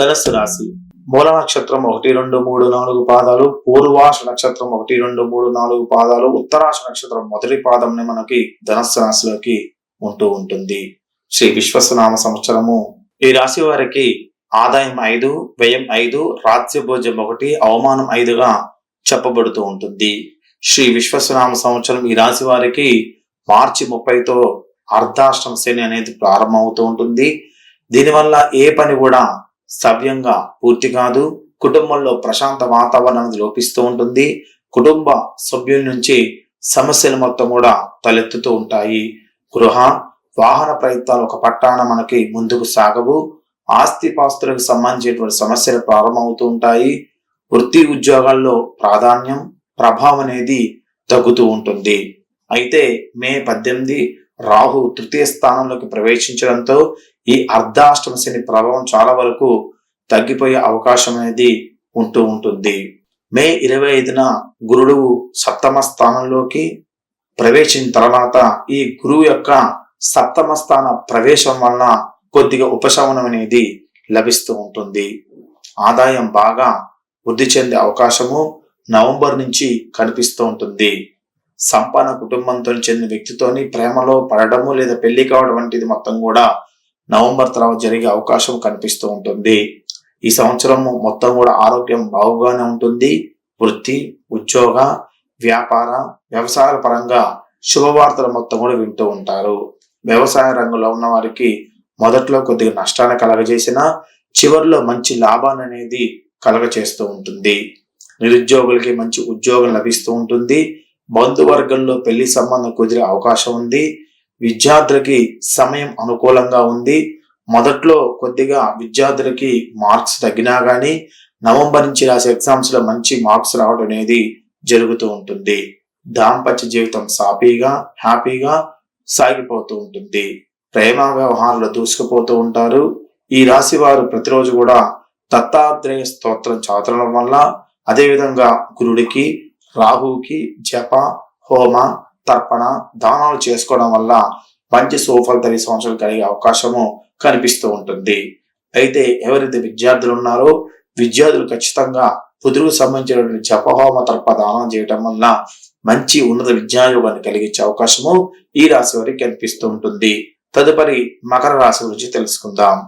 ధనస్సు రాశి. మూల నక్షత్రం ఒకటి రెండు మూడు నాలుగు పాదాలు పూర్వాష నక్షత్రం ఒకటి రెండు మూడు నాలుగు పాదాలు ఉత్తరాష నక్షత్రం మొదటి పాదంని మనకి ధనస్సు రాశిలోకి ఉంటూ ఉంటుంది. శ్రీ విశ్వసనామ సంవత్సరము. ఈ రాశి వారికి ఆదాయం ఐదు వ్యయం ఐదు రాజ్యభోజ్యం ఒకటి అవమానం ఐదుగా చెప్పబడుతూ ఉంటుంది. శ్రీ విశ్వసనామ సంవత్సరం ఈ రాశి వారికి మార్చి ముప్పైతో అర్ధాష్టమ శని అనేది ప్రారంభమవుతూ ఉంటుంది. దీనివల్ల ఏ పని కూడా సవ్యంగా పూర్తి కాదు కుటుంబంలో ప్రశాంత వాతావరణం లోపిస్తూ ఉంటుంది. కుటుంబ సభ్యుల నుంచి సమస్యలు మొత్తం కూడా తలెత్తుతూ ఉంటాయి. గృహ వాహన ప్రయత్నాలు ఒక పట్టాన మనకి ముందుకు సాగవు. ఆస్తి పాస్తులకు సంబంధించినటువంటి సమస్యలు ప్రారంభమవుతూ ఉంటాయి. వృత్తి ఉద్యోగాల్లో ప్రాధాన్యం ప్రభావం అనేది తగ్గుతూ ఉంటుంది. అయితే మే పద్దెనిమిది రాహు తృతీయ స్థానంలోకి ప్రవేశించడంతో ఈ అర్ధాష్టమ శని ప్రభావం చాలా వరకు తగ్గిపోయే అవకాశం అనేది ఉంటూ ఉంటుంది. మే ఇరవై ఐదున గురుడు సప్తమ స్థానంలోకి ప్రవేశించిన తర్వాత ఈ గురువు యొక్క సప్తమ స్థాన ప్రవేశం వలన కొద్దిగా ఉపశమనం అనేది లభిస్తూ ఉంటుంది. ఆదాయం బాగా వృద్ధి చెందే అవకాశము నవంబర్ నుంచి కనిపిస్తూ ఉంటుంది. సంపన్న కుటుంబంతో చెందిన వ్యక్తితోని ప్రేమలో పడడము లేదా పెళ్ళి కావడం వంటిది మొత్తం కూడా నవంబర్ తర్వాత జరిగే అవకాశం కనిపిస్తూ ఉంటుంది. ఈ సంవత్సరం మొత్తం కూడా ఆరోగ్యం బాగుగానే ఉంటుంది. వృత్తి ఉద్యోగ వ్యాపార వ్యవసాయ పరంగా శుభవార్తలు మొత్తం కూడా వింటూ ఉంటారు. వ్యవసాయ రంగంలో ఉన్న వారికి మొదట్లో కొద్దిగా నష్టాన్ని కలగజేసిన చివరిలో మంచి లాభాన్ని అనేది కలగచేస్తూ ఉంటుంది. నిరుద్యోగులకి మంచి ఉద్యోగం లభిస్తూ ఉంటుంది. బంధువర్గంలో పెళ్ళి సంబంధం కుదిరే అవకాశం ఉంది. విద్యార్థులకి సమయం అనుకూలంగా ఉంది. మొదట్లో కొద్దిగా విద్యార్థులకి మార్క్స్ తగ్గినా కానీ నవంబర్ నుంచి రాసే ఎగ్జామ్స్లో మంచి మార్క్స్ రావడం అనేది జరుగుతూ ఉంటుంది. దాంపత్య జీవితం సాఫీగా హ్యాపీగా సాగిపోతూ ఉంటుంది. ప్రేమ వ్యవహారాలు దూసుకుపోతూ ఉంటారు. ఈ రాశి వారు ప్రతిరోజు కూడా దత్తాత్రేయ స్తోత్రం చదవడం వల్ల అదేవిధంగా గురుడికి రాహుకి జప హోమ తర్పణ దానాలు చేసుకోవడం వల్ల మంచి సుఫలిత సంవత్సరాలు కలిగే అవకాశము కనిపిస్తూ ఉంటుంది. అయితే ఎవరైతే విద్యార్థులు ఉన్నారో విద్యార్థులు ఖచ్చితంగా పుదురుకు సంబంధించినటువంటి జపహోమ తర్ప దానం చేయటం వల్ల మంచి ఉన్నత విద్యాయోగాన్ని కలిగించే అవకాశము ఈ రాశి వారికి కనిపిస్తూ ఉంటుంది. తదుపరి మకర రాశి గురించి తెలుసుకుందాం.